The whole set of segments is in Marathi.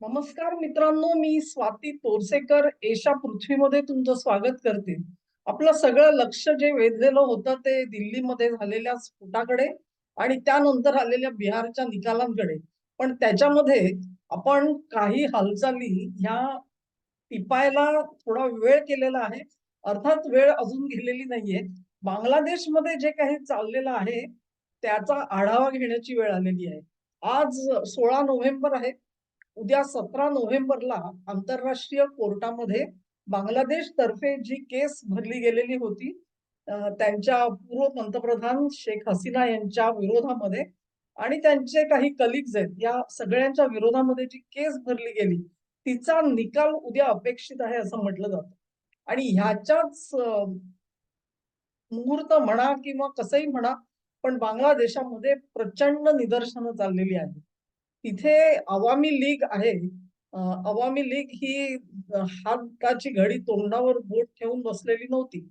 नमस्कार मित्रांनो मी स्वाती तोरसेकर. एशा पृथ्वीमध्ये तुमचं स्वागत करते. आपलं सगळं लक्ष जे वेधलेलं होतं ते दिल्लीमध्ये झालेल्या स्फोटाकडे आणि त्यानंतर आलेल्या बिहारच्या निकालांकडे. पण त्याच्यामध्ये आपण काही हालचाली ह्या टिपायला थोडा वेळ केलेला आहे. अर्थात वेळ अजून गेलेली नाहीये. बांगलादेशमध्ये जे काही चाललेलं आहे त्याचा आढावा घेण्याची वेळ आलेली आहे. आज सोळा नोव्हेंबर आहे. उद्या सतरा नोव्हेंबरला आंतरराष्ट्रीय कोर्टामध्ये बांगलादेश तर्फे जी केस भरली गेलेली होती त्यांच्या पूर्व पंतप्रधान शेख हसीना यांच्या विरोधामध्ये आणि त्यांचे काही कलिग्ज आहेत या सगळ्यांच्या विरोधामध्ये जी केस भरली गेली तिचा निकाल उद्या अपेक्षित आहे असं म्हटलं जातं. आणि ह्याच्याच मुहूर्त म्हणा किंवा कसंही म्हणा पण बांगलादेशामध्ये प्रचंड निदर्शनं चाललेली आहेत. तिथे अवामी लीग आहे. अवामी लीग ही हाताची घडी तोंडावर बोट ठेवून बसलेली नव्हती.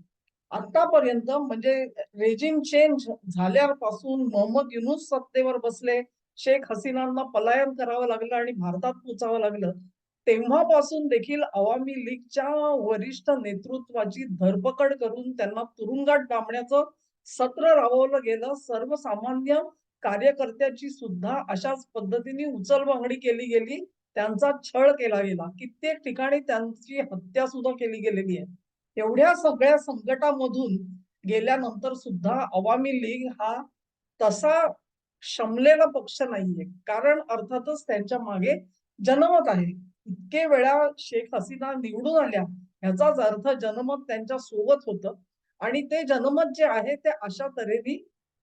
आतापर्यंत म्हणजे रेजिम चेंज झाल्यापासून मोहम्मद युनुस सत्तेवर बसले शेख हसीनांना पलायन करावं लागलं आणि भारतात पोचावं लागलं. तेव्हापासून देखील अवामी लीगच्या वरिष्ठ नेतृत्वाची धरपकड करून त्यांना तुरुंगात डांबण्याचं सत्र राबवलं गेलं. सर्वसामान्य कार्यकर्त्याची सुद्धा अशाच पद्धतीने उचलबांगडी केली गेली. त्यांचा छळ केला गेला. कित्येक ठिकाणी त्यांची हत्या सुद्धा केली गेलेली आहे. एवढ्या सगळ्या संकटामधून गेल्यानंतर सुद्धा अवामी लीग हा तसा शमलेला पक्ष नाहीये. कारण अर्थातच त्यांच्या मागे जनमत आहे. इतके वेळा शेख हसीना निवडून आल्या. ह्याचाच अर्थ जनमत त्यांच्यासोबत होतं. आणि ते जनमत जे आहे ते अशा तऱ्हेने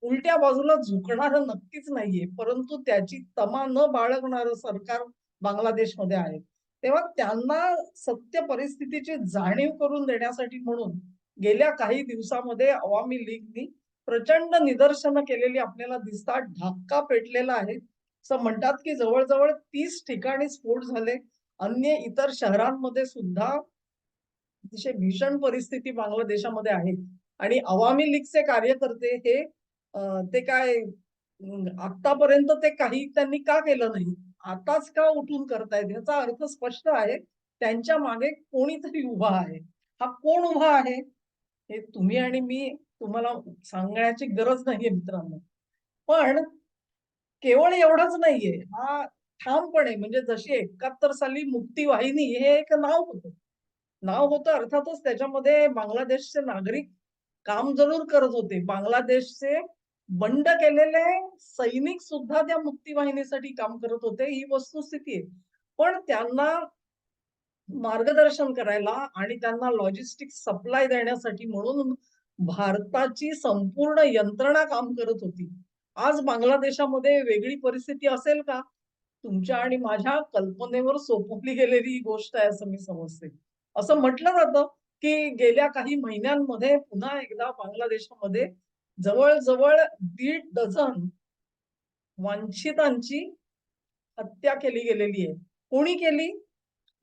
उलट्या बाजूला झुकणार नक्कीच नाहीये परंतु त्याची तमा न बाळगणार सरकार बांगलादेशमध्ये आहे. तेव्हा त्यांना सत्य परिस्थितीची जाणीव करून देण्यासाठी म्हणून गेल्या काही दिवसामध्ये अवामी लीगनी प्रचंड निदर्शनं केलेली आपल्याला दिसतात ढाका पेटलेला आहे. असं म्हणतात की जवळजवळ तीस ठिकाणी स्फोट झाले. अन्य इतर शहरांमध्ये सुद्धा अतिशय भीषण परिस्थिती बांगलादेशामध्ये आहे. आणि अवामी लीगचे कार्यकर्ते हे ते काय आतापर्यंत ते काही त्यांनी का केलं नाही? आताच का उठून करतायत? याचा अर्थ स्पष्ट आहे त्यांच्या मागे कोणीतरी उभा आहे. हा कोण उभा आहे? हे तुम्ही आणि मी तुम्हाला सांगण्याची गरज नाहीये मित्रांनो. पण केवळ एवढंच नाहीये. हा ठामपणे म्हणजे जशी एकाहत्तर साली मुक्ती वाहिनी हे एक नाव होतं. नाव होतं अर्थातच त्याच्यामध्ये बांगलादेशचे नागरिक काम जरूर करत होते. बांगलादेशचे बंड केलेले सैनिक सुद्धा त्या मुक्तीवाहिनीसाठी काम करत होते ही वस्तुस्थिती आहे. पण त्यांना मार्गदर्शन करायला आणि त्यांना लॉजिस्टिक सप्लाय देण्यासाठी म्हणून भारताची संपूर्ण यंत्रणा काम करत होती. आज बांगलादेशामध्ये वेगळी परिस्थिती असेल का? तुमच्या आणि माझ्या कल्पनेवर सोपवली गेलेली ही गोष्ट आहे असं मी समजते. असं म्हटलं जातं की गेल्या काही महिन्यांमध्ये पुन्हा एकदा बांगलादेशामध्ये जवळजवळ दीड डझन वंचितांची हत्या केली गेलेली आहे. कोणी केली?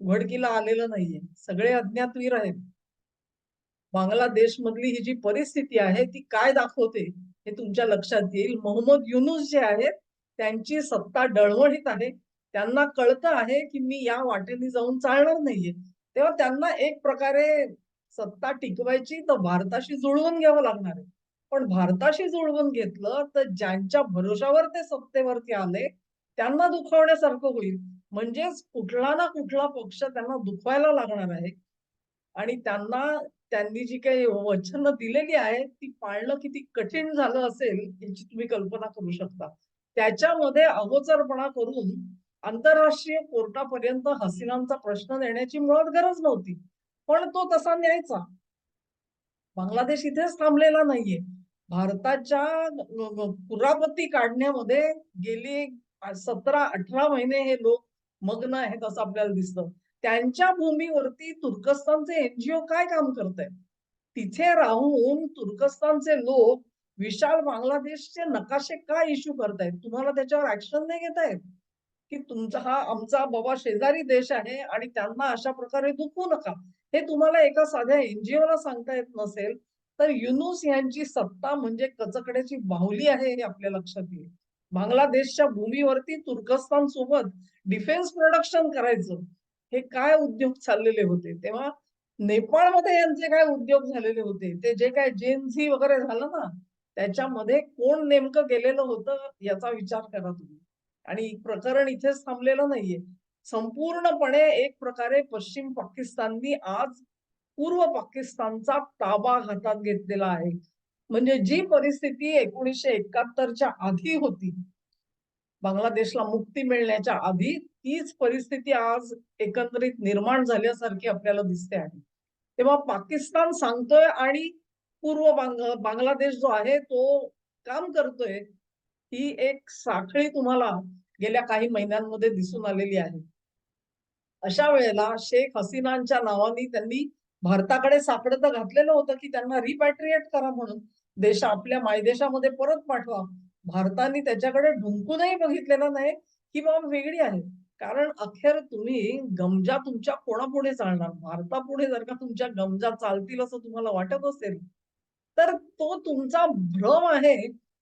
घडकीला आलेलं नाहीये. सगळे अज्ञातवीर आहेत. बांगलादेश मधली ही जी परिस्थिती आहे ती काय दाखवते हे तुमच्या लक्षात येईल. मोहम्मद युनुस जे आहेत त्यांची सत्ता डळमळीत आहे. त्यांना कळतं आहे की मी या वाटेने जाऊन चालणार नाहीये. तेव्हा त्यांना एक प्रकारे सत्ता टिकवायची तर भारताशी जुळवून घ्यावं लागणार आहे. पण भारताशी जुळवून घेतलं तर ज्यांच्या भरोशावर ते सत्तेवरती आले त्यांना दुखवण्यासारखं होईल. म्हणजेच कुठला ना कुठला पक्ष त्यांना दुखवायला लागणार आहे. आणि त्यांना त्यांनी जी काही वचन दिलेली आहे ती पाळणं किती कठीण झालं असेल याची तुम्ही कल्पना करू शकता. त्याच्यामध्ये अगोचरपणा करून आंतरराष्ट्रीय कोर्टापर्यंत हसीनांचा प्रश्न देण्याची मुळात गरज नव्हती. पण तो तसा न्यायचा. बांगलादेश इथेच थांबलेला नाहीये. भारताच्या कुरापती काढण्यामध्ये गेली सतरा अठरा महिने हे लोक मग्न आहेत असं आपल्याला दिसतं. त्यांच्या भूमीवरती तुर्कस्तानचे एनजीओ काय काम करत आहे तिथे राहून तुर्कस्तानचे लोक विशाल बांगलादेशचे नकाशे काय इश्यू करतायत? तुम्हाला त्याच्यावर ऍक्शन नाही घेता येत की तुमचा हा आमचा बाबा शेजारी देश आहे आणि त्यांना अशा प्रकारे दुखवू नका. हे तुम्हाला एका साध्या एनजीओला सांगता येत नसेल तर युनुस यांची सत्ता म्हणजे कचकड्याची बाहुली आहे हे आपल्या लक्षात येईल. बांगलादेशच्या भूमीवरती तुर्कस्तान सोबत डिफेन्स प्रोडक्शन करायचं हे काय उद्योग चाललेले होते? तेव्हा नेपाळमध्ये यांचे काय उद्योग झालेले होते? ते जे काय जेनझी वगैरे झालं ना त्याच्यामध्ये कोण नेमकं गेलेलं होतं याचा विचार करा तुम्ही. आणि प्रकरण इथेच थांबलेलं नाहीये. संपूर्णपणे एक प्रकारे पश्चिम पाकिस्ताननी आज पूर्व पाकिस्तानचा ताबा हातात घेतलेला आहे. म्हणजे जी परिस्थिती एकोणीसशे एकाहत्तरच्या आधी होती बांगलादेशला मुक्ती मिळण्याच्या आधी तीच परिस्थिती आज एकंदरीत निर्माण झाल्यासारखी आपल्याला दिसते आहे. तेव्हा पाकिस्तान सांगतोय आणि पूर्व बांग बांगलादेश जो आहे तो काम करतोय ही एक साखळी तुम्हाला गेल्या काही महिन्यांमध्ये दिसून आलेली आहे. अशा वेळेला शेख हसीनांच्या नावाने त्यांनी भारताकडे साकडं तर घातलेलं होतं की त्यांना रिपॅट्रिएट करा म्हणून. देश आपल्या मायदेशामध्ये परत पाठवा. भारताने त्याच्याकडे ढुंकूनही बघितलेलं नाही ही बाब वेगळी आहे. कारण अखेर तुम्ही गमजा तुमच्या कोणापुढे चालणार? भारतापुढे जर का तुमच्या गमजा चालतील असं तुम्हाला वाटत असेल तर तो तुमचा भ्रम आहे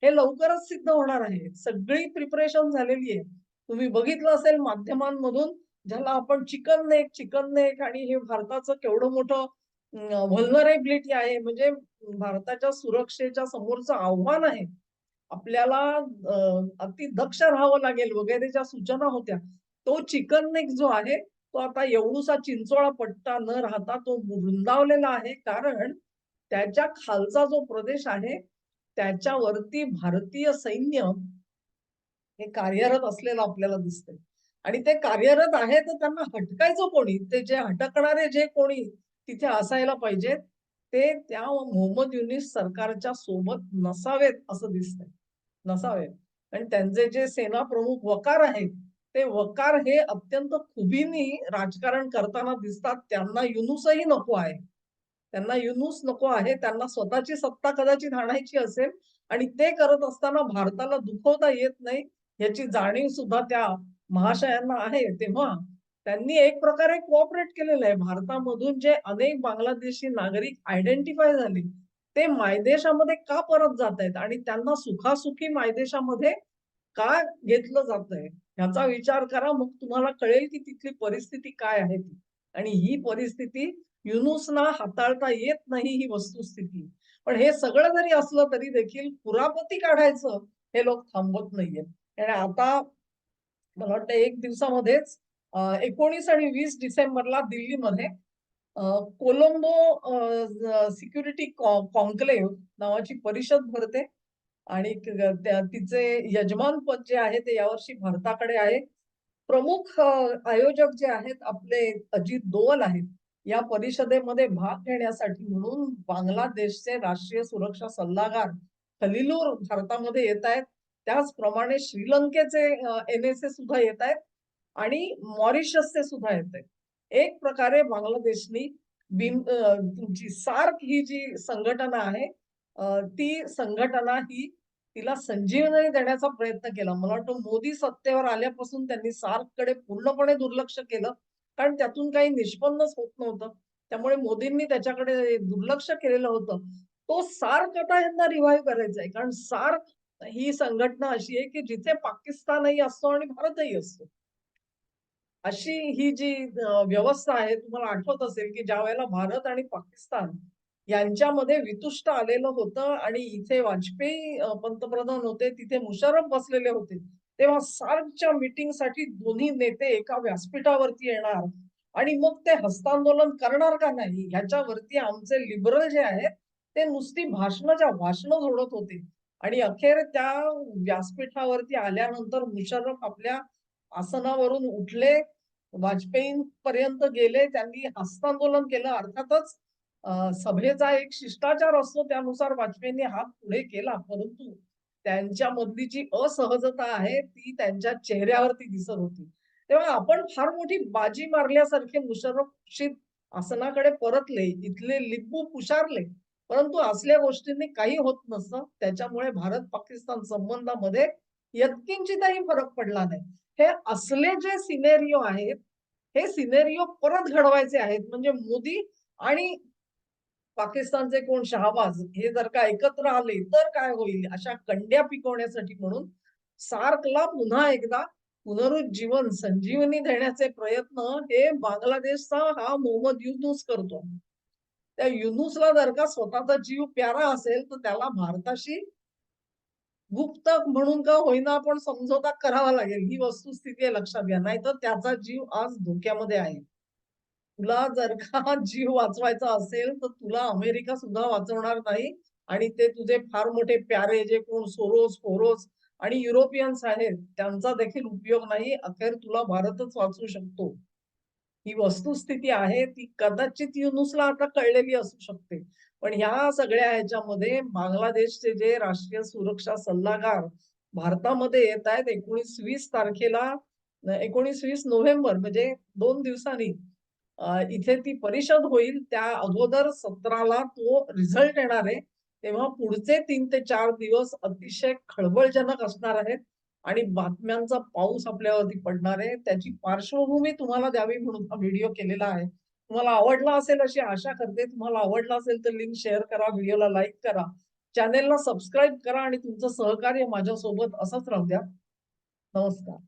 हे लवकरच सिद्ध होणार आहे. सगळी प्रिपरेशन झालेली आहे. तुम्ही बघितलं असेल माध्यमांमधून ज्याला आपण चिकन नेक चिकन नेक आणि हे भारताचं केवढं मोठं व्हल्नरेबिलिटी आहे म्हणजे भारताच्या सुरक्षेच्या समोरचं आव्हान आहे. आपल्याला अति दक्ष राहावं लागेल वगैरे ज्या सूचना होत्या. तो चिकन नेक जो आहे तो आता एवढूसा चिंचोळा पट्टा न राहता तो वृंदावलेला आहे. कारण त्याच्या खालचा जो प्रदेश आहे त्याच्यावरती भारतीय सैन्य हे कार्यरत असलेलं आपल्याला दिसतंय. आणि ते कार्यरत आहे तर त्यांना हटकायचं कोणी? ते जे हटकणारे जे कोणी तिथे असायला पाहिजेत ते त्या मोहम्मद युनिस सरकारच्या सोबत नसावेत असं दिसतंय. नसावेत. आणि त्यांचे जे सेना प्रमुख वकार आहेत ते वकार हे अत्यंत खुबीनी राजकारण करताना दिसतात. त्यांना युनुसही नको आहे. त्यांना युनुस नको आहे. त्यांना स्वतःची सत्ता कदाचित आणायची असेल आणि ते करत असताना भारताला दुखवता येत नाही याची जाणीव सुद्धा त्या महाशयांना आहे तेव्हा त्यांनी एक प्रकारे कोऑपरेट केलेलं आहे. भारतामधून जे अनेक बांगलादेशी नागरिक आयडेंटिफाय झाले ते मायदेशामध्ये का परत जात आहेत? आणि त्यांना सुखासुखी मायदेशामध्ये का घेतलं जात आहे? ह्याचा विचार करा. मग तुम्हाला कळेल की तिथली परिस्थिती काय आहे ती. आणि ही परिस्थिती युनुसना हाताळता येत नाही ही वस्तुस्थिती. पण हे सगळं जरी असलं तरी देखील कुरापती काढायचं हे लोक थांबवत नाहीये आणि आता मला वाटतं एक दिवसामध्येच एकोणीस आणि वीस डिसेंबरला दिल्लीमध्ये कोलंबो सिक्युरिटी कॉन्क्लेव्ह नावाची परिषद भरते. आणि तिचे यजमान पद जे आहे ते यावर्षी भारताकडे आहे. प्रमुख आयोजक जे आहेत आपले अजित दोवल आहेत या परिषदेमध्ये भाग घेण्यासाठी म्हणून बांगलादेशचे राष्ट्रीय सुरक्षा सल्लागार खलिलूर भारतामध्ये येत आहेत. त्याचप्रमाणे श्रीलंकेचे एन एस ए सुद्धा येत आहेत आणि मॉरिशसचे सुद्धा येत आहेत. एक प्रकारे बांगलादेशनी बिन तुमची सार्क ही जी संघटना आहे ती संघटना ही तिला संजीवनी देण्याचा प्रयत्न केला. मला वाटतं मोदी सत्तेवर आल्यापासून त्यांनी सार्ककडे पूर्णपणे दुर्लक्ष केलं. कारण त्यातून काही निष्पन्नच होत नव्हतं. त्यामुळे मोदींनी त्याच्याकडे दुर्लक्ष केलेलं होतं. तो सार्क आता यांना रिव्हाइव्ह करायचा आहे कारण सार्क ही संघटना अशी आहे की जिथे पाकिस्तानही असतो आणि भारतही असतो. अशी ही जी व्यवस्था आहे तुम्हाला आठवत असेल की ज्या वेळेला भारत आणि पाकिस्तान यांच्यामध्ये वितुष्ट आलेलं होतं आणि इथे वाजपेयी पंतप्रधान होते तिथे मुशरफ बसलेले होते तेव्हा सार्कच्या मीटिंगसाठी दोन्ही नेते एका व्यासपीठावरती येणार आणि मग ते हस्तांदोलन करणार का नाही ह्याच्यावरती आमचे लिबरल जे आहेत ते नुसती भाषणाच्या भाषण जोडत होते आणि अखेर त्या व्यासपीठावरती आल्यानंतर मुशर्रफ आपल्या आसनावरून उठले. वाजपेयी पर्यंत गेले. त्यांनी हस्तांदोलन केलं. अर्थातच सभेचा एक शिष्टाचार असतो. त्यानुसार वाजपेयींनी हात पुढे केला. परंतु त्यांच्या मधली जी असहजता आहे ती त्यांच्या चेहऱ्यावरती दिसत होती. तेव्हा आपण फार मोठी बाजी मारल्यासारखे मुशर्रफ आसनाकडे परतले. इथले लिंबू पुशारले. परंतु असल्या गोष्टींनी काही होत नसतं त्याच्यामुळे भारत पाकिस्तान संबंधामध्ये यत्किंचितही फरक पडला नाही. हे असले जे सिनेरिओ आहेत हे सिनेरिओ परत घडवायचे आहेत. म्हणजे मोदी आणि पाकिस्तानचे कोण शहाबाज हे जर का एकत्र आले तर काय होईल? अशा कंड्या पिकवण्यासाठी म्हणून सार्कला पुन्हा एकदा पुनरुज्जीवन संजीवनी देण्याचे प्रयत्न हे बांगलादेशचा हा मोहम्मद युनूस करतो. त्या युनुसला जर का स्वतःचा जीव प्यारा असेल तर त्याला भारताशी गुप्त म्हणून का होईना पण समझोता करावा लागेल? ही वस्तुस्थिती आहे लक्षात घ्या. नाहीतर त्याचा जीव आज धोक्यामध्ये आहे. तुला जर का जीव वाचवायचा असेल तर तुला अमेरिका सुद्धा वाचवणार नाही आणि ते तुझे फार मोठे प्यारे जे कोण सोरोस फोरोस आणि युरोपियन्स आहेत त्यांचा देखील उपयोग नाही. अखेर तुला भारतच वाचू शकतो. ही वस्तुस्थिती आहे ती कदाचित युनुसला आता कळलेली असू शकते. पण ह्या सगळ्या ह्याच्यामध्ये बांगलादेशचे जे राष्ट्रीय सुरक्षा सल्लागार भारतामध्ये येत आहेत एकोणीस वीस तारखेला एकोणीस वीस नोव्हेंबर म्हणजे दोन दिवसांनी इथे ती परिषद होईल त्या अगोदर सतराला तो रिझल्ट येणार आहे. तेव्हा पुढचे तीन ते चार दिवस अतिशय खळबळजनक असणार आहेत. आणि बातम्यांचा पाऊस आपल्यावरती पडणार आहे त्याची पार्श्वभूमी तुम्हाला द्यावी म्हणून हा व्हिडिओ केलेला आहे. तुम्हाला आवडला असेल अशी आशा करते. तुम्हाला आवडला असेल तर लिंक शेअर करा व्हिडिओला लाईक करा. चॅनेलला सबस्क्राईब करा आणि तुमचं सहकार्य माझ्यासोबत असंच राहू द्या. नमस्कार.